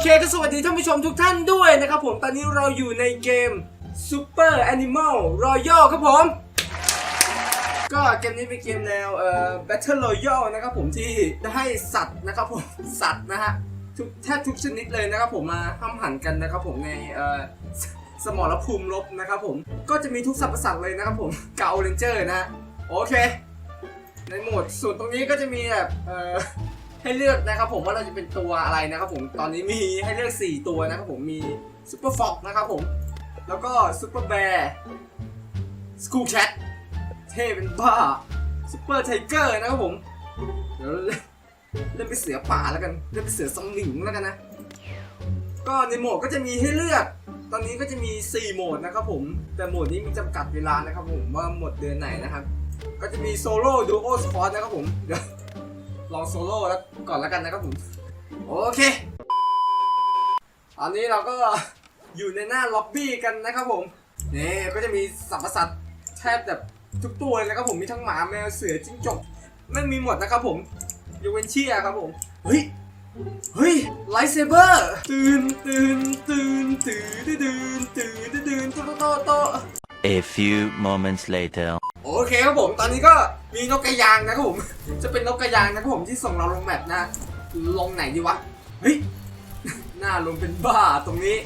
เคก็สวัสดีท่านผู้ชมทุกท่านด้วยนะครับผมตอนนี้เราอยู่ในเกม Super Animal Royale ครับผม ก็เกมนี้เป็นเกมแนวเอ่อ Battle Royale นะครับผมที่ได้ให้สัตว์นะครับผมสัตว์นะฮะทุกแทบทุกชนิดเลยนะครับผมมาห้ามหันกันนะครับผมในเอ่อสมรภูมิรบนะครับผมก็จะมีทุกสรรพสัตว์เลยนะครับผมเกาเลนเจอร์นะฮะโอเค ในโหมดส่วนตรงนี้ก็จะมีแบบเอ่อ ให้เลือกนะครับผมว่าเราจะเป็นตัวอะไรนะครับผมตอนนี้มีให้เลือก 4 ตัวนะครับผมมีซูเปอร์ฟ็อกนะครับผม แล้วก็ซูเปอร์แบร์สกูแคทเท่เป็นบ้าซูเปอร์ไทเกอร์นะครับผมเดี๋ยวเล่นไปนเสือป่าแล้วกันเล่นไปนเสือสมิงแล้วกันนะ ก็ในโหมดก็จะมีให้เลือก ตอนนี้ก็จะมี 4 โหมดนะครับผม แต่โหมดนี้มีจำกัดเวลานะครับผมว่าหมดเดือนไหนนะครับ ก็จะมีโซโล่ดูโอสควอตนะครับผมเดี๋ยว ลองโซโล่แล้วก่อนแล้วกันนะครับผม โอเคตอนนี้เราก็อยู่ในหน้าล็อบบี้กันนะครับผมนี่ก็จะมีสัตว์ปะสัตว์แทบแบบทุกตัวเลยนะครับผมมีทั้งหมาแมวเสือจิ้งจกไม่มีหมดนะครับผมยกเว้นเชียครับผมเฮ้ยเฮ้ยไลท์เซเบอร์ตื่นตื่นตื่นตื่นตื่นตื่นตื่นตื่นโตโตโต A few moments later. โอเคครับผมตอนนี้ก็มีนกกระยางนะครับผม จะเป็นนกกระยางนะครับผมที่ส่งเราลงแมปนะ ลงไหนดีวะ เฮ้ย หน้าลงเป็นบ้าตรงนี้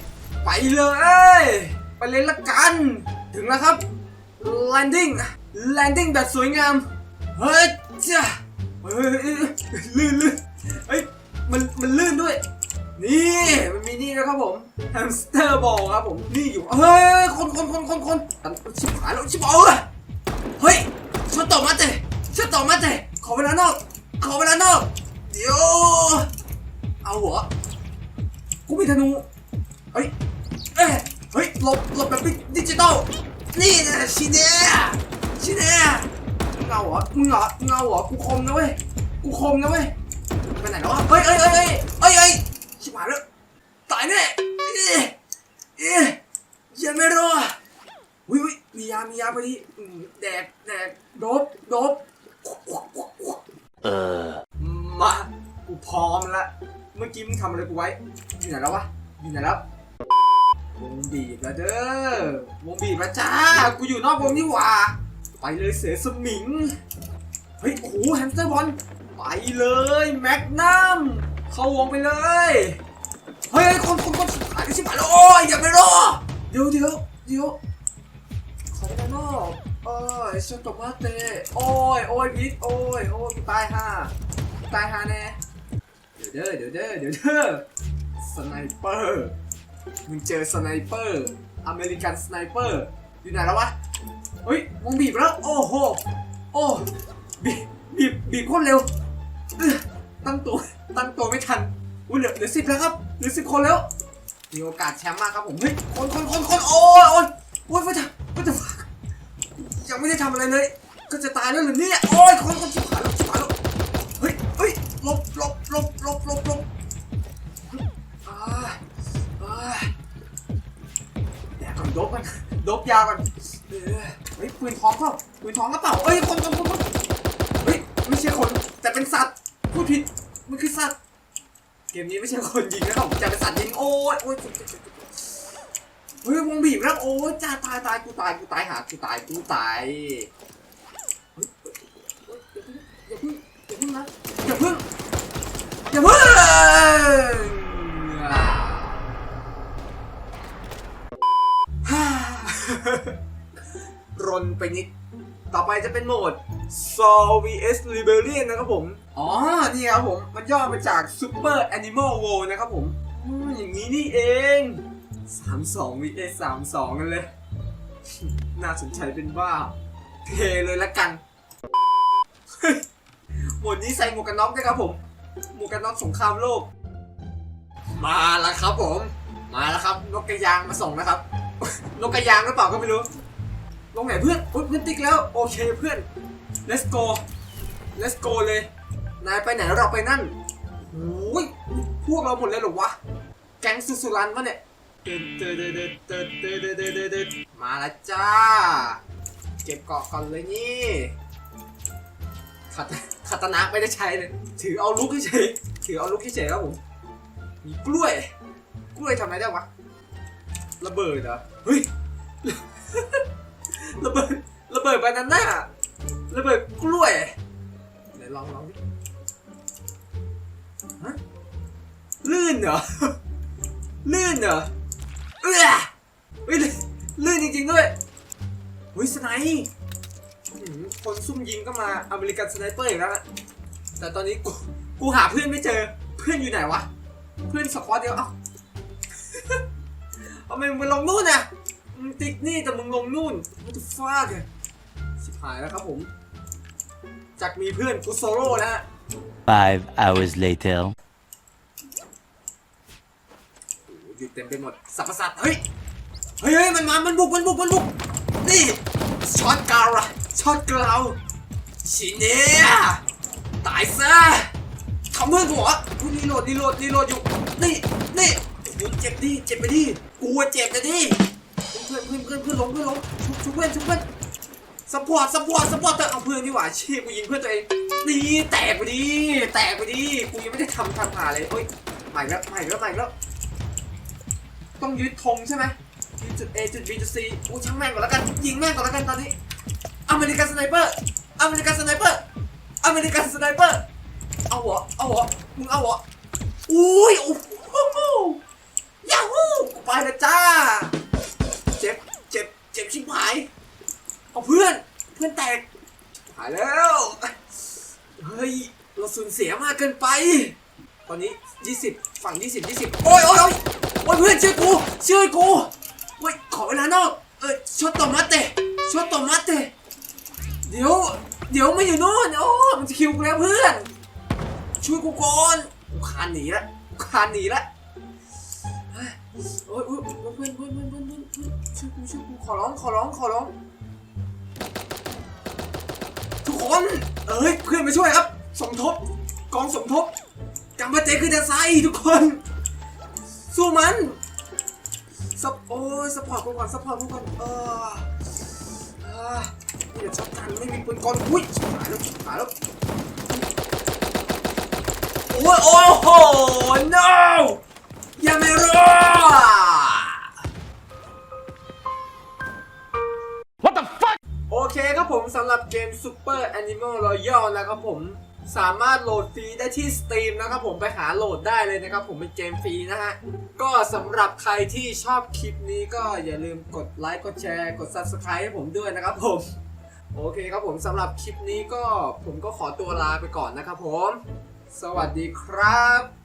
ไปเลย ไปเลยละกัน ถึงแล้วครับ landing landing แบบสวยงาม เฮ้ยจ้าเฮ้ยลื่นลื่นเฮ้ยมันมันลื่นด้วย นี่มัน นี่นะครับผมแฮมสเตอร์บอลครับผมนี่อยู่เฮ้ยคนคนคนคนคนชิบหายแล้วชิบเอาเลยเฮ้ยชดต่อมาเตะชดต่อมาเตะขอเวลานอกขอเวลานอกเดี๋ยวเอาหัวกูมีธนูเฮ้ยเอ้ยเฮ้ยหลบหลบแบบดิจิตอลนี่นะชิเน่ชิเน่มึงเอาเหรอมึงเหรอมึงาเหรอกูคมนะเว้ยกูคมนะเว้ยไปไหนแล้ววะเฮ้ยเฮ้ยเฮ้ยเฮ้ยเฮ้ยชิบหายแล้วายด้วยเอ๊ะยังไม่รอดวิวิมียา มียาพอดีแดกแดกโดบโดบ Uh. มากูพร้อมละเมื่อกี้มึงทำอะไรกูไว้ อยู่ไหนแล้ววะ อยู่ไหนแล้ว วงบีบแล้วเด้อ วงบีบแล้วจ้า กูอยู่นอกวงนี่หว่า ไปเลยเสือสมิง เฮ้ย โอ้โหแฮมสเตอร์บอล ไปเลย แม็กนัม เข้าวงไปเลย คนคนคนหายไปชิบหายแล้วโอ้ยอย่าไปรอเดี๋ยวเดี๋ยวเดี๋ยวขอได้านนอกโอ้ยชนตกมาเตะโอ้ยโอ้ยพิษโอ้ยโอ้ยตายห่าตายห่าแน่เดี๋ยวเด้อเดี๋ยวเด้อเดี๋ยวเด้อสไนเปอร์มึงเจอสไนเปอร์อเมริกันสไนเปอร์อยู่ไหนแล้ววะเฮ้ยวงบีบแล้วโอ้โหโอ้บีบบีบบีบโคตรเร็วตั้งตัวตั้งตัวไม่ทันอุ้ยเหลือเหลือสิบแล้วครับ ลือสิบคนแล้วมีโอกาสแชมป์มากครับผม เฮ้ย คนคนคนคนโอ้ยโอ้ยโอ้ยไม่ทำไม่ทำยังไม่ได้ทำอะไรเลย ก็จะตายแล้วหรือเนี่ย โอ้ย คนคนชิบหายแล้วชิบหายแล้ว เฮ้ยเฮ้ยลบลบลบลบลบลบอ่าอ่าแดกก่อนโดบมันโดบยาก่อนเออเฮ้ยปืนท้องเปล่าปืนท้องกระเป๋าเฮ้ยคนคนคนคนเฮ้ย ไม่ใช่คน แต่เป็นสัตว์ พูดผิด มันคือสัตว์ เกมนี้ไม่ใช่คนยิงนะครับจะเป็นสัตว์ยิงโอ้ยโอ้ยเฮ้ยวงบีบแล้วโอ้ยจ้าตายตายกูตายกูตายหากูตายกูตายเฮ้ยเฮ้ยเฮ้ยอย่าพิ่งอย่าพิ่งนะอย่าพิ่งอย่าพิ่งอ่าฮ่ารนไปนิดต่อไปจะเป็นโหมด Saw vs Rebellion นะครับผม อ๋อ นี่ครับผม มันย่อมาจาก Super Animal World นะครับผมอย่างนี้นี่เอง 32 vs 32 กันเลย น่าสนใจเป็นบ้าเทเลยละกัน หมวดนี้ใส่หมวกกันน็อกด้วยครับผม หมวกกันน็อกสงครามโลก มาแล้วครับผม มาแล้วครับ นกกระยางมาส่งนะครับ นกกระยางหรือเปล่าก็ไม่รู้ ลงไหนเพื่อนอุ๊ยเพื่อนติ๊กแล้ว โอเคเพื่อน let's go let's go เลย นายไปไหนเราไปนั่นโอ้ยพวกเราหมดเลยเหรอวะ แก๊งสุสุรันวะเนี่ยเดินเดินเดินเดินเดินเดินเดินเดินมาล้วจ้า เก็บเกาะก่อนเลยนี่คาตาคาตนะไม่ได้ใช้เลย ถือเอาลุกเฉยถือเอาลุกเฉยครับผม มีกล้วย กล้วยทำอะไรได้วะ ระเบิดเหรอ เฮ้ย ระเบิด ระเบิดบานาน่า ระเบิดกล้วยไหนลองลองดิฮะลื่นเหรอ ลื่นเหรอเอ้อเฮ้ยลื่นจริงๆด้วยเฮ้ยสไนป์อื้อหือคนซุ่มยิงก็มาอเมริกันสไนเปอร์อีกแล้วนะแต่ตอนนี้กูกูหาเพื่อนไม่เจอ เพื่อนอยู่ไหนวะ เพื่อนสควอตเดียวเอ้าเอามึงไปลงนู่นนะมึงติ๊กนี่แต่มึงลงนู่น what the fuck อะชิบหายแล้วครับผม จากมีเพื่อนกูโซโล่แล้วฮะ Five hours later. โอ้โหอยู่เต็มไปหมดสัพพสัตว์เฮ้ย เฮ้ยเฮ้ยมันมามันบุก มันบุก มันบุก นี่ ช็อตกราวอะช็อตกราวชิเนียตายซะทำเพื่อนกูเหรอกูรีโหลดรีโหลดรีโหลดอยู่ นี่ นี่โอ้โหเจ็บดิ เจ็บไปดิ กูอะเจ็บนะดิ เพื่อนเพื่อนเพื่อนเพื่อนล้มเพื่อนล้มชุบชุบเพื่อนชุบเพื่อน สปอร์ตสปอร์ตสปอร์ตเอาเพื่อนดีกว่าชี้กูยิงเพื่อนตัวเองนี่แตกไปดิแตกไปดิกูยังไม่ได้ทำทำหาเลยเฮ้ยใหม่แล้วใหม่แล้วใหม่แล้ว ต้องยึดธงใช่ไหมยึดจุด A จุด B จุด C อู้ช่างแม่งก่อนแล้วกันยิงแม่งก่อนแล้วกันตอนนี้อเมริกันสไนเปอร์อเมริกันสไนเปอร์อเมริกันสไนเปอร์เอาหรอเอาหรอมึงเอาหรออุ้ยโอ้โหยาฮูกูไปแล้วจ้า เจ็บ เจ็บ เจ็บชิบหาย เอาเพื่อน เพื่อนแตก หายแล้ว เฮ้ย เสียมากเกินไป ตอนนี้ 20 ฝั่ง 20 20 โอ้ยโอ้ยโอ้ยโอ้ยเพื่อนช่วยกูช่วยกูเฮ้ยขอเวลานอกเออชดต่อมาเตะชดต่อมาเตะเดี๋ยวเดี๋ยวไม่อยู่นู่นโอ้มันจะคิวกูแล้วเพื่อน ช่วยกูก่อนกูคานหนีละกูคานหนีละเฮ้ยโอ้ยโอ้ยโอ้ยเพื่อนเพื่อนเพื่อนเพื่อนเพื่อนเพื่อนช่วยกูช่วยกูขอร้องขอร้องขอร้องทุกคนเอ้ยเพื่อนมาช่วยครับสมทบ กองสมทบกัมบาเจคือเดซไซทุกคน สู้มันซับโอ้ยสปอร์ตกูก่อนสปอร์ตกูก่อนเออเออนี่เดี๋ยวช็อตกันไม่มีปืนกลอุ้ยชิบหายแล้วชิบหายแล้วโอ้ยโอ้โห no อย่าไม่รอโอเคครับผมสำหรับเกม Super Animal Royale นะครับผม สามารถโหลดฟรีได้ที่ Steam นะครับผมไปหาโหลดได้เลยนะครับผมเป็นเกมฟรีนะฮะ ก็สำหรับใครที่ชอบคลิปนี้ก็อย่าลืมกดไลค์กดแชร์กด Subscribe ให้ผมด้วยนะครับผม โอเคครับผมสำหรับคลิปนี้ก็ผมก็ขอตัวลาไปก่อนนะครับผม สวัสดีครับ